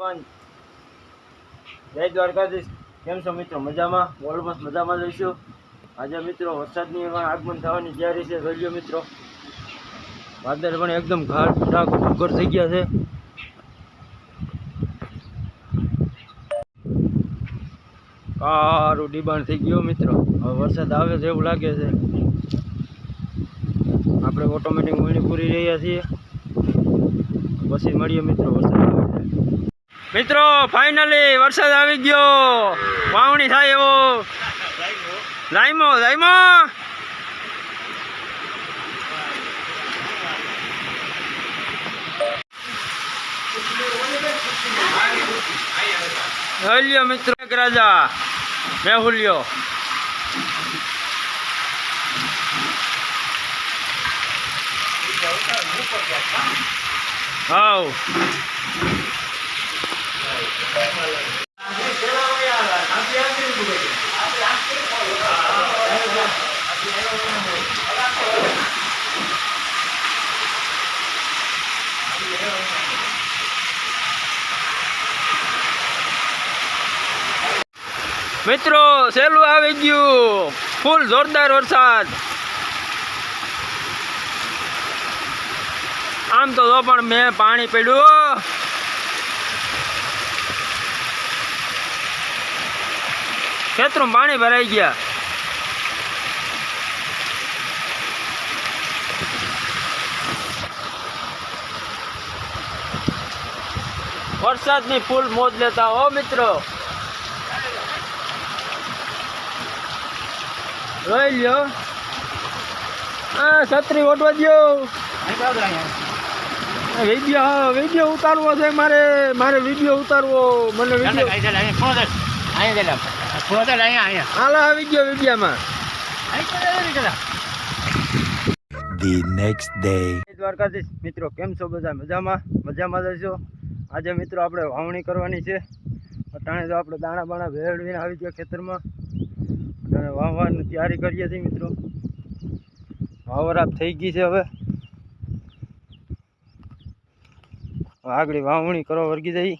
ભગવાન. જય દ્વારકાધીશ. કેમ છો મિત્રો? મજામાં? ઓલમોસ્ટ મજામાં જઈશું આજે મિત્રો વરસાદની પણ આગમન થવાની તૈયારી છે. જોઈ મિત્રો. વાદળ પણ એકદમ ઘાટ ડાક ભૂગર થઈ ગયા છે. કારું ડિબાણ થઈ ગયું મિત્રો. હવે વરસાદ આવે છે એવું લાગે છે. આપણે ઓટોમેટિક વીણી પૂરી રહ્યા છીએ. પછી મળીએ મિત્રો વરસાદ આવે મિત્રો ફાઇનલી વરસાદ આવી ગયો. વાવણી થાય એવો. લાઈમો લાઈમો. હલ્યો મિત્રો રાજા. મેહુલ્યો હાવ મિત્રો સહેલું આવી ગયું. ફૂલ જોરદાર વરસાદ. આમ તો પણ મેં પાણી પડ્યું. ખેતરમાં પાણી ભરાઈ ગયા. વરસાદની ફૂલ મોજ લેતા હો મિત્રો. રોઈ લ્યો. હા છત્રી ઓટવા દ્યો. વીડિયો વીડિયો ઉતારવો છે મારે મારે વીડિયો ઉતારવો. મને વીડિયો હાલો આવી ગયો વિડીયામાં the next day. દ્વારકાધીશ. મિત્રો કેમ છો બધા? મજામાં? મજામાં જશો આજે મિત્રો આપણે વાવણી કરવાની છે. અટાણે તો આપણે દાણા બાણા ભેળવીને આવી ગયા ખેતરમાં. અને વાવવાની તૈયારી કરીએ છીએ મિત્રો. વાવરાપ થઈ ગઈ છે હવે. આગળ વાવણી કરવા વર્ગી જઈ.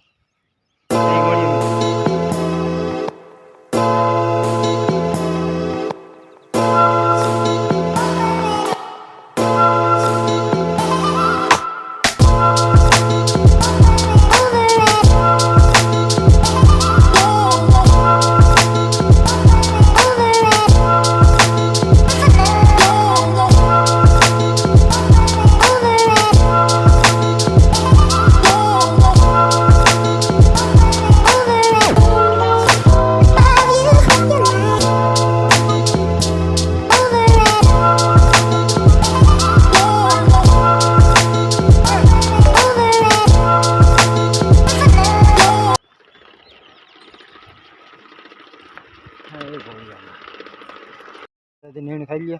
આમાં. નીણ ખાઈ લે,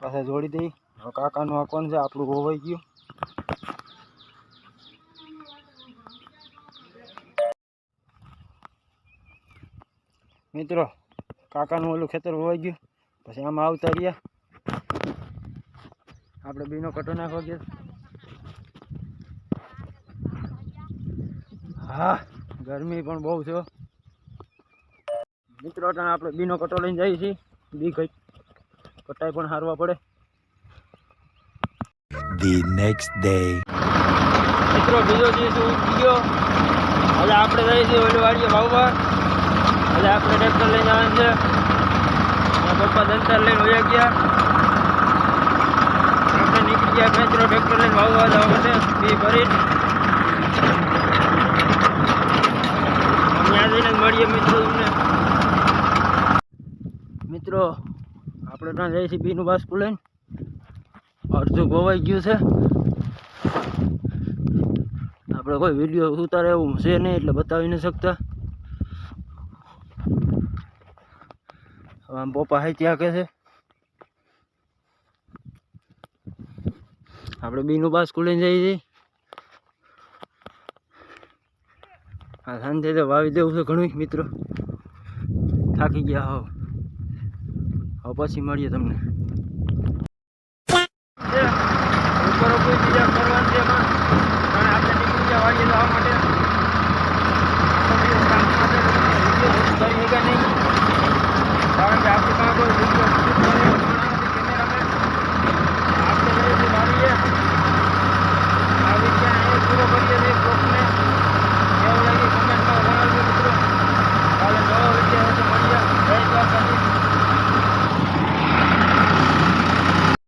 પાછા જોડી દઈ. હવે કાકાનું આ કોણ છે? આપણું હોવાઈ ગયું. મિત્રો, કાકાનું ઓલું ખેતર હોવાઈ ગયું. પછી આમાં આવતા રહ્યા. આપણે બીનો કટો નાખવા ગયા. હા, ગરમી પણ બહુ છે મિત્રો આપણે બીનો કટો લઈને જઈએ છીએ. બી કઈ કટાઈ પણ હારવા પડે. ધી નેક્સ્ટ ડે મિત્રો બીજો દિવસ ઉઠી ગયો. હવે આપણે જઈએ છીએ ઓલી વાડીએ વાવવા. હવે આપણે ટ્રેક્ટર લઈને આવે છે. પપ્પા દંતર લઈને વયા ગયા. આપણે નીકળી ગયા મિત્રો ટ્રેક્ટર લઈને વાવવા જવા માટે. બી ભરી ત્યાં જઈને જ મળીએ મિત્રો તમને મિત્રો આપણે ત્યાં જઈએ છીએ, બીનું બાસ્કું લઈને. અડધું ગોવાઈ ગયું છે. આપણે કોઈ વીડિયો ઉતારે એવું છે નહીં એટલે બતાવી નહીં શકતા. હવે આમ પપ્પા હાઈ ત્યાં કે છે. આપણે બીનું બાસ લઈને જઈએ છીએ. હા સાંજે તો વાવી દેવું છે ઘણું મિત્રો. થાકી ગયા હોવ હવે પછી મળીએ તમને.